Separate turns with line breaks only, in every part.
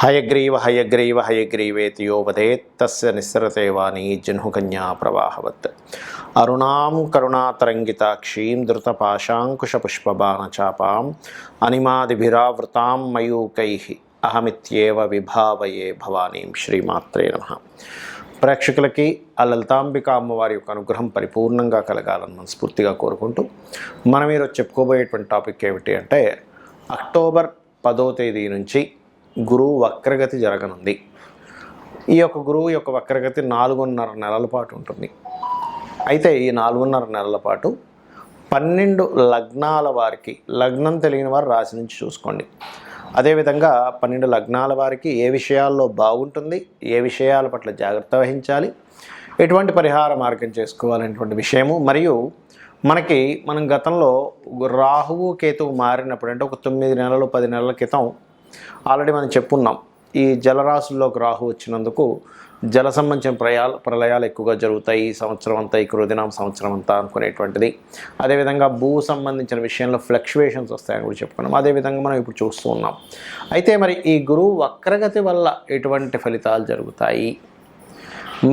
హయగ్రీవ హయగ్రీవ హయగ్రీవేతి యోవదేత్ తస్య నిస్సరతే వాణి జహ్నుకన్యా ప్రవాహవత్. అరుణాం కరుణాతరంగితాక్షీం ధృతపాశాంకుశపుష్పబాణచాపాం అనిమాదిభిరావృతాం మయూకై అహమిత్యేవ విభావయే భవానీం శ్రీమాత్రే నమ. ప్రేక్షకులకి ఆ లలితాంబిక అమ్మవారి యొక్క అనుగ్రహం పరిపూర్ణంగా కలగాలని మనస్ఫూర్తిగా కోరుకుంటూ మనం ఈరోజు చెప్పుకోబోయేటువంటి టాపిక్ ఏమిటి అంటే అక్టోబర్ పదో తేదీ నుంచి గురువు వక్రగతి జరగనుంది. ఈ యొక్క గురువు యొక్క వక్రగతి నాలుగున్నర నెలల పాటు ఉంటుంది. అయితే ఈ నాలుగున్నర నెలల పాటు పన్నెండు లగ్నాల వారికి లగ్నం తెలియని వారు రాశి నుంచి చూసుకోండి. అదేవిధంగా పన్నెండు లగ్నాల వారికి ఏ విషయాల్లో బాగుంటుంది ఏ విషయాల పట్ల జాగ్రత్త వహించాలి ఎటువంటి పరిహార మార్గం చేసుకోవాలనేటువంటి విషయము మరియు మనకి మనం గతంలో రాహువు కేతువు మారినప్పుడు అంటే ఒక తొమ్మిది నెలలు పది నెలల క్రితం ఆల్రెడీ మనం చెప్పున్నాం ఈ జలరాశుల్లోకి రాహు వచ్చినందుకు జల సంబంధించిన ప్రయాలు ప్రళయాలు ఎక్కువగా జరుగుతాయి ఈ సంవత్సరం అంతా ఈ కృదినాం సంవత్సరం అంతా అనుకునేటువంటిది. అదేవిధంగా భూ సంబంధించిన విషయంలో ఫ్లక్చువేషన్స్ వస్తాయని కూడా చెప్పుకున్నాం అదేవిధంగా మనం ఇప్పుడు చూస్తూ ఉన్నాం. అయితే మరి ఈ గురువు వక్రగతి వల్ల ఎటువంటి ఫలితాలు జరుగుతాయి?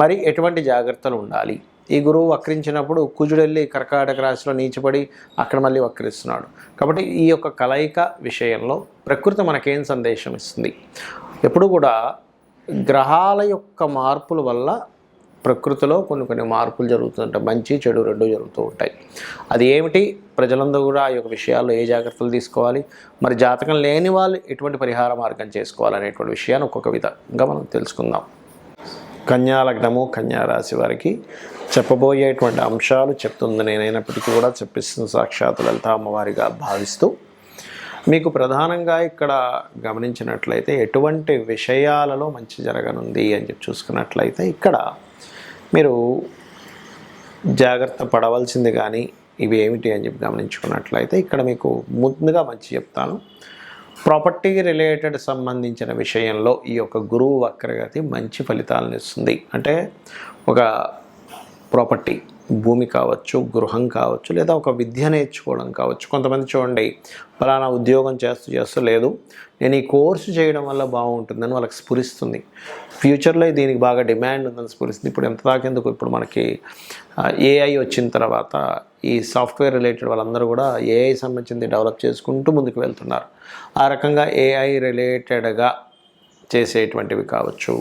మరి ఎటువంటి జాగ్రత్తలు ఉండాలి? ఈ గురువు వక్రించినప్పుడు కుజుడెళ్ళి కర్కాటక రాశిలో నీచిపడి అక్కడ మళ్ళీ వక్రిస్తున్నాడు. కాబట్టి ఈ యొక్క కలయిక విషయంలో ప్రకృతి మనకేం సందేశం ఇస్తుంది? ఎప్పుడు కూడా గ్రహాల యొక్క మార్పుల వల్ల ప్రకృతిలో కొన్ని కొన్ని మార్పులు జరుగుతుంటాయి మంచి చెడు రెండు జరుగుతూ ఉంటాయి. అది ఏమిటి? ప్రజలందరూ కూడా ఆ యొక్క విషయాల్లో ఏ జాగ్రత్తలు తీసుకోవాలి? మరి జాతకం లేని వాళ్ళు ఎటువంటి పరిహార మార్గం చేసుకోవాలనేటువంటి విషయాన్ని ఒక్కొక్క విధంగా మనం తెలుసుకుందాం. కన్యా లగ్నము కన్యా రాశి వారికి చెప్పబోయేటువంటి అంశాలు చెప్తుంది. నేనైనప్పటికీ కూడా చెప్పిస్తుంది సాక్షాత్ లలిత అమ్మవారిగా భావిస్తూ మీకు ప్రధానంగా ఇక్కడ గమనించినట్లయితే ఎటువంటి విషయాలలో మంచి జరగనుంది అని చెప్పి చూసుకున్నట్లయితే ఇక్కడ మీరు జాగ్రత్త పడవలసింది కానీ ఇవి ఏమిటి అని చెప్పి గమనించుకున్నట్లయితే ఇక్కడ మీకు ముందుగా మంచి చెప్తాను. ప్రాపర్టీ రిలేటెడ్ సంబంధించిన విషయంలో ఈ యొక్క గురువు వక్రగతి మంచి ఫలితాలను ఇస్తుంది. అంటే ఒక ప్రాపర్టీ భూమి కావచ్చు గృహం కావచ్చు లేదా ఒక విద్య నేర్చుకోవడం కావచ్చు. కొంతమంది చూడండి ఫలానా ఉద్యోగం చేస్తూ చేస్తూ లేదు. నేను ఈ కోర్సు చేయడం వల్ల బాగుంటుందని వాళ్ళకి స్ఫురిస్తుంది. ఫ్యూచర్లో దీనికి బాగా డిమాండ్ ఉందని స్ఫురిస్తుంది. ఇప్పుడు ఎంత దాకెందుకు ఇప్పుడు మనకి ఏఐ వచ్చిన తర్వాత ఈ సాఫ్ట్వేర్ రిలేటెడ్ వాళ్ళందరూ కూడా ఏఐ సంబంధించింది డెవలప్ చేసుకుంటూ ముందుకు వెళ్తున్నారు. ఆ రకంగా ఏఐ రిలేటెడ్గా చేసేటువంటివి కావచ్చు.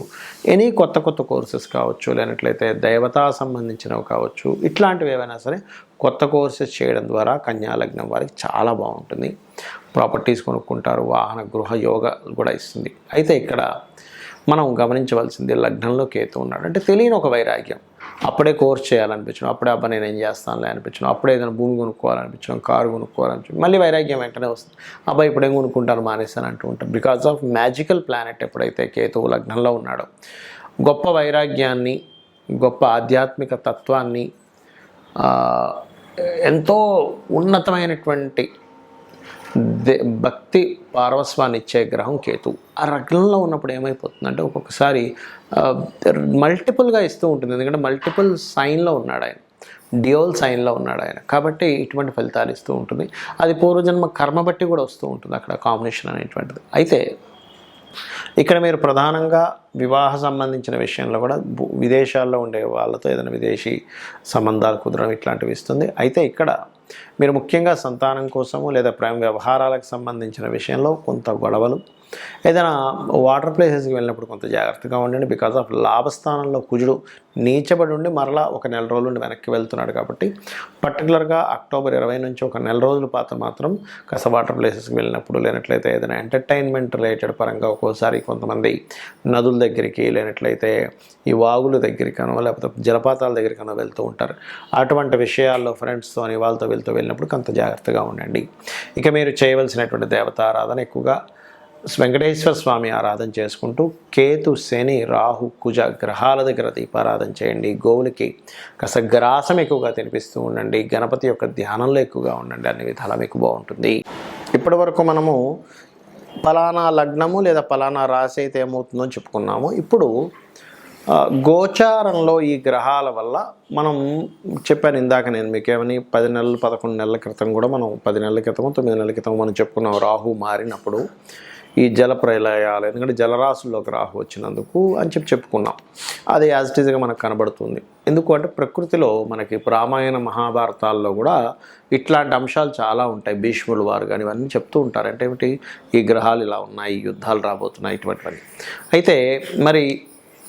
ఎనీ కొత్త కొత్త కోర్సెస్ కావచ్చు లేనట్లయితే దేవతా సంబంధించినవి కావచ్చు ఇట్లాంటివి ఏవైనా సరే కొత్త కోర్సెస్ చేయడం ద్వారా కన్యా లగ్నం వారికి చాలా బాగుంటుంది. ప్రాపర్టీస్ కొనుక్కుంటారు వాహన గృహ యోగ కూడా ఇస్తుంది. అయితే ఇక్కడ మనం గమనించవలసింది లగ్నంలో కేతు ఉన్నాడు. అంటే తెలియని ఒక వైరాగ్యం. అప్పుడే కోర్స్ చేయాలనిపించడం అప్పుడే అబ్బా నేను ఏం చేస్తానులే అనిపించడం అప్పుడే ఏదైనా భూమి కొనుక్కోవాలనిపించడం కారు కొనుక్కోవాలనిపించడం మళ్ళీ వైరాగ్యం వెంటనే వస్తుంది. అబ్బా ఇప్పుడేం కొనుక్కుంటాను మానేసాను అంటూ ఉంటాం. బికాస్ ఆఫ్ మ్యాజికల్ ప్లానెట్ ఎప్పుడైతే కేతువు లగ్నంలో ఉన్నాడో గొప్ప వైరాగ్యాన్ని గొప్ప ఆధ్యాత్మిక తత్వాన్ని ఎంతో ఉన్నతమైనటువంటి భక్తి పార్వస్వాన్ని ఇచ్చే గ్రహం కేతు. ఆ రగ్నంలో ఉన్నప్పుడు ఏమైపోతుందంటే ఒక్కొక్కసారి మల్టిపుల్గా ఇస్తూ ఉంటుంది. ఎందుకంటే మల్టిపుల్ సైన్లో ఉన్నాడు ఆయన డియోల్ సైన్లో ఉన్నాడు ఆయన కాబట్టి ఇటువంటి ఫలితాలు ఇస్తూ ఉంటుంది. అది పూర్వజన్మ కర్మ బట్టి కూడా వస్తూ ఉంటుంది అక్కడ కాంబినేషన్ అనేటువంటిది. అయితే ఇక్కడ మీరు ప్రధానంగా వివాహ సంబంధించిన విషయంలో కూడా విదేశాల్లో ఉండే వాళ్ళతో ఏదైనా విదేశీ సంబంధాలు కుదరడం ఇట్లాంటివి ఇస్తుంది. అయితే ఇక్కడ మీరు ముఖ్యంగా సంతానం కోసము లేదా ప్రేమ వ్యవహారాలకు సంబంధించిన విషయంలో కొంత గొడవలు ఏదైనా వాటర్ ప్లేసెస్కి వెళ్ళినప్పుడు కొంత జాగ్రత్తగా ఉండండి. బికాజ్ ఆఫ్ లాభస్థానంలో కుజుడు నీచబడి ఉండి మరలా ఒక నెల రోజుల నుండి వెనక్కి వెళ్తున్నాడు కాబట్టి పర్టికులర్గా అక్టోబర్ ఇరవై నుంచి ఒక నెల రోజుల పాత మాత్రం కాస్త వాటర్ ప్లేసెస్కి వెళ్ళినప్పుడు లేనట్లయితే ఏదైనా ఎంటర్టైన్మెంట్ రిలేటెడ్ పరంగా ఒక్కోసారి కొంతమంది నదుల దగ్గరికి లేనట్లయితే ఈ వాగుల దగ్గరికనో లేకపోతే జలపాతాల దగ్గరికనో వెళ్తూ ఉంటారు. అటువంటి విషయాల్లో ఫ్రెండ్స్తో అని వాళ్ళతో వెళ్తూ వెళ్ళినప్పుడు కొంత జాగ్రత్తగా ఉండండి. ఇక మీరు చేయవలసినటువంటి దేవతారాధన ఎక్కువగా వెంకటేశ్వర స్వామి ఆరాధన చేసుకుంటూ కేతు శని రాహు కుజ గ్రహాల దగ్గర దీపారాధన చేయండి. గోవులకి కాస్త గ్రాసం ఎక్కువగా తినిపిస్తూ ఉండండి. గణపతి యొక్క ధ్యానంలో ఎక్కువగా ఉండండి. అన్ని విధాలా మీకు బాగుంటుంది. ఇప్పటి వరకు మనము ఫలానా లగ్నము లేదా పలానా రాశి అయితే ఏమవుతుందో చెప్పుకున్నాము. ఇప్పుడు గోచారంలో ఈ గ్రహాల వల్ల మనం చెప్పాను ఇందాక నేను మీకేమని పది నెలలు పదకొండు నెలల క్రితం కూడా మనం పది నెలల క్రితం తొమ్మిది నెలల క్రితం మనం చెప్పుకున్నాం. రాహు మారినప్పుడు ఈ జల ప్రళయాలు ఎందుకంటే జలరాశుల్లోకి రాహు వచ్చినందుకు అని చెప్పి చెప్పుకున్నాం. అది యాజ్ ఇట్ ఈజ్గా మనకు కనబడుతుంది. ఎందుకు అంటే ప్రకృతిలో మనకి రామాయణ మహాభారతాల్లో కూడా ఇట్లాంటి అంశాలు చాలా ఉంటాయి. భీష్ములు వారు కానీ ఇవన్నీ చెప్తూ ఉంటారు. అంటే ఏమిటి? ఈ గ్రహాలు ఇలా ఉన్నాయి యుద్ధాలు రాబోతున్నాయి ఇటువంటివన్నీ. అయితే మరి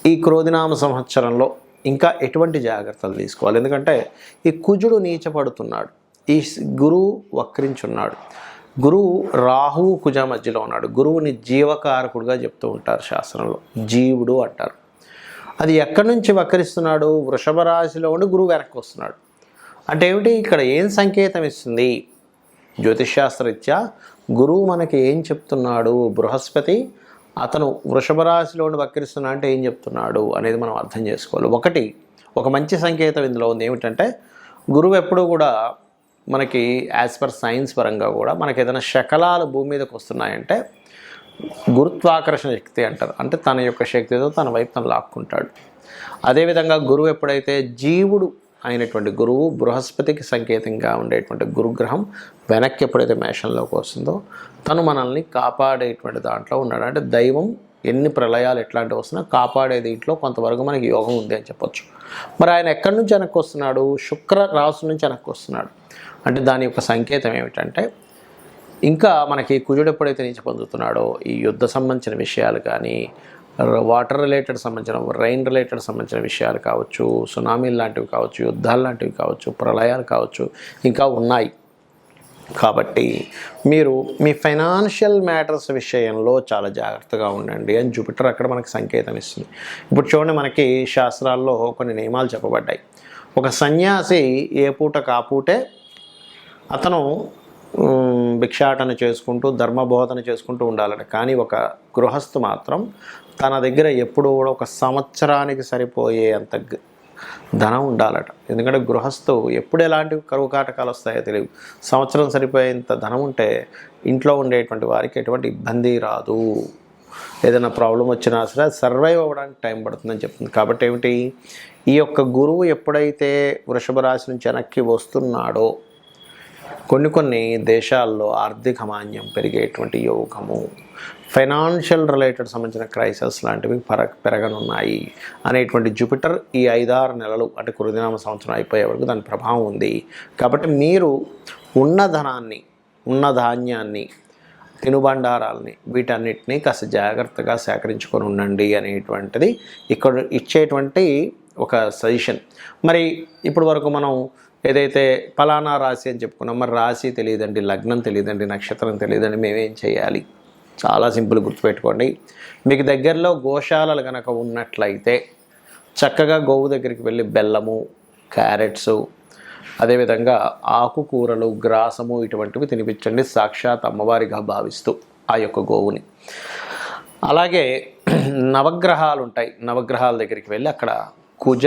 ఈ క్రోధినామ సంవత్సరంలో ఇంకా ఎటువంటి జాగ్రత్తలు తీసుకోవాలి? ఎందుకంటే ఈ కుజుడు నీచపడుతున్నాడు. ఈ గురువు వక్రించున్నాడు. గురువు రాహువు కుజ మధ్యలో ఉన్నాడు. గురువుని జీవకారకుడుగా చెప్తూ ఉంటారు శాస్త్రంలో. జీవుడు అంటారు. అది ఎక్కడి నుంచి వక్రిస్తున్నాడు? వృషభ రాశిలో ఉండి గురువు వెనక్కి వస్తున్నాడు. అంటే ఏమిటి? ఇక్కడ ఏం సంకేతం ఇస్తుంది? జ్యోతిష్శాస్త్రరీత్యా గురువు మనకి ఏం చెప్తున్నాడు? బృహస్పతి అతను వృషభ రాశిలో ఉండి వక్రిస్తున్నా అంటే ఏం చెప్తున్నాడు అనేది మనం అర్థం చేసుకోవాలి. ఒకటి ఒక మంచి సంకేతం ఇందులో ఉంది. ఏమిటంటే గురువు ఎప్పుడూ కూడా మనకి యాజ్ పర్ సైన్స్ పరంగా కూడా మనకి ఏదైనా శకలాలు భూమి మీదకి వస్తున్నాయంటే గురుత్వాకర్షణ శక్తి అంటారు. అంటే తన యొక్క శక్తితో తన వైపు తను లాక్కుంటాడు. అదేవిధంగా గురువు ఎప్పుడైతే జీవుడు అయినటువంటి గురువు బృహస్పతికి సంకేతంగా ఉండేటువంటి గురుగ్రహం వెనక్కి ఎప్పుడైతే మేషంలోకి వస్తుందో తను మనల్ని కాపాడేటువంటి దాంట్లో ఉన్నాడు. అంటే దైవం ఎన్ని ప్రళయాలు ఎట్లాంటివి వస్తున్నా కాపాడే దీంట్లో కొంతవరకు మనకి యోగం ఉంది అని చెప్పొచ్చు. మరి ఆయన ఎక్కడి నుంచి వెనక్కి వస్తున్నాడు? శుక్ర రాశి నుంచి వెనక్కి వస్తున్నాడు. అంటే దాని యొక్క సంకేతం ఏమిటంటే ఇంకా మనకి కుజుడు ఎప్పుడైతే నీచి పొందుతున్నాడో ఈ యుద్ధ సంబంధించిన విషయాలు కానీ వాటర్ రిలేటెడ్ సంబంధించిన రైన్ రిలేటెడ్ సంబంధించిన విషయాలు కావచ్చు సునామీలు లాంటివి కావచ్చు యుద్ధాలు లాంటివి కావచ్చు ప్రళయాలు కావచ్చు ఇంకా ఉన్నాయి. కాబట్టి మీరు మీ ఫైనాన్షియల్ మ్యాటర్స్ విషయంలో చాలా జాగ్రత్తగా ఉండండి అని జూపిటర్ అక్కడ మనకి సంకేతం ఇస్తుంది. ఇప్పుడు చూడండి మనకి శాస్త్రాల్లో కొన్ని నియమాలు చెప్పబడ్డాయి. ఒక సన్యాసి ఏ పూట కాపూటే అతను భిక్షాటన చేసుకుంటూ ధర్మబోధన చేసుకుంటూ ఉండాలట. కానీ ఒక గృహస్థు మాత్రం తన దగ్గర ఎప్పుడూ కూడా ఒక సంవత్సరానికి సరిపోయే అంత గ- ధనం ఉండాలట. ఎందుకంటే గృహస్థు ఎప్పుడు ఎలాంటి కరువు కాటకాలు వస్తాయో తెలియదు. సంవత్సరం సరిపోయేంత ధనం ఉంటే ఇంట్లో ఉండేటువంటి వారికి ఎటువంటి ఇబ్బంది రాదు. ఏదైనా ప్రాబ్లం వచ్చినా సరే సర్వైవ్ అవ్వడానికి టైం పడుతుందని చెప్తుంది. కాబట్టి ఏమిటి? ఈ యొక్క గురువు ఎప్పుడైతే వృషభ రాశి నుంచి వెనక్కి వస్తున్నాడో కొన్ని కొన్ని దేశాల్లో ఆర్థిక మాన్యం పెరిగేటువంటి యోగము ఫైనాన్షియల్ రిలేటెడ్ సంబంధించిన క్రైసిస్ లాంటివి పెర పెరగనున్నాయి. అనేటువంటి జూపిటర్ ఈ ఐదారు నెలలు అంటే కురుదినామ సంవత్సరం అయిపోయే వరకు దాని ప్రభావం ఉంది. కాబట్టి మీరు ఉన్న ధనాన్ని ఉన్న ధాన్యాన్ని తినుబండారాలని వీటన్నిటిని కాస్త జాగ్రత్తగా సేకరించుకొని ఉండండి అనేటువంటిది ఇక్కడ ఇచ్చేటువంటి ఒక సజెషన్. మరి ఇప్పటి వరకు మనం ఏదైతే ఫలానా రాశి అని చెప్పుకున్నాం మరి రాశి తెలియదండి లగ్నం తెలియదండి నక్షత్రం తెలియదండి మేమేం చేయాలి? చాలా సింపుల్ గుర్తుపెట్టుకోండి. మీకు దగ్గరలో గోశాలలు కనుక ఉన్నట్లయితే చక్కగా గోవు దగ్గరికి వెళ్ళి బెల్లము క్యారెట్స్ అదేవిధంగా ఆకుకూరలు గ్రాసము ఇటువంటివి తినిపించండి సాక్షాత్ అమ్మవారిగా భావిస్తూ ఆ యొక్క గోవుని. అలాగే నవగ్రహాలు ఉంటాయి నవగ్రహాల దగ్గరికి వెళ్ళి అక్కడ కుజ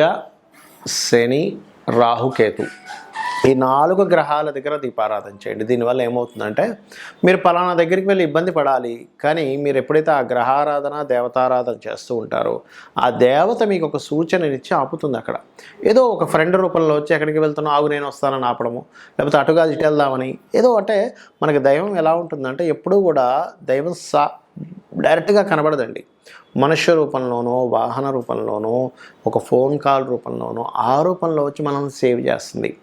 శని రాహుకేతు. ఈ నాలుగు గ్రహాల దగ్గర దీపారాధన చేయండి. దీనివల్ల ఏమవుతుందంటే మీరు పలానా దగ్గరికి వెళ్ళి ఇబ్బంది పడాలి కానీ మీరు ఎప్పుడైతే ఆ గ్రహారాధన దేవతారాధన చేస్తూ ఉంటారో ఆ దేవత మీకు ఒక సూచననిచ్చి ఆపుతుంది అక్కడ. ఏదో ఒక ఫ్రెండ్ రూపంలో వచ్చి ఎక్కడికి వెళ్తున్నా ఆగు నేను వస్తానని ఆపడము. లేకపోతే అటుగా ఇటు వెళ్దామని. ఏదో అంటే మనకి దైవం ఎలా ఉంటుందంటే ఎప్పుడూ కూడా దైవం సా డైరెక్ట్గా కనబడదండి. మనుష్య రూపంలోనో వాహన రూపంలోనో ఒక ఫోన్ కాల్ రూపంలోనో ఆ రూపంలో వచ్చి మనం సేవ్ చేస్తుంది.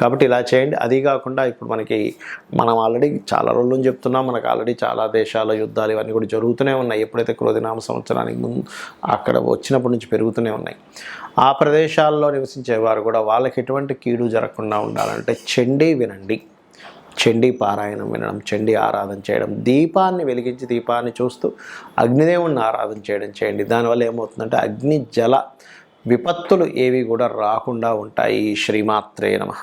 కాబట్టి ఇలా చేయండి. అది కాకుండా ఇప్పుడు మనకి మనం ఆల్రెడీ చాలా రోజులు చెప్తున్నాం. మనకు ఆల్రెడీ చాలా దేశాల యుద్ధాలు ఇవన్నీ కూడా జరుగుతూనే ఉన్నాయి. ఎప్పుడైతే క్రోధినామ సంవత్సరానికి ముందు అక్కడ వచ్చినప్పటి నుంచి పెరుగుతూనే ఉన్నాయి. ఆ ప్రదేశాల్లో నివసించే వారు కూడా వాళ్ళకి ఎటువంటి కీడు జరగకుండా ఉండాలంటే చండీ వినండి. చండీ పారాయణం వినడం చండీ ఆరాధన చేయడం దీపాన్ని వెలిగించి దీపాన్ని చూస్తూ అగ్నిదేవుణ్ణి ఆరాధన చేయడం చేయండి. దానివల్ల ఏమవుతుందంటే అగ్ని జల విపత్తులు ఏవి కూడా రాకుండా ఉంటాయి. శ్రీమాత్రే నమః.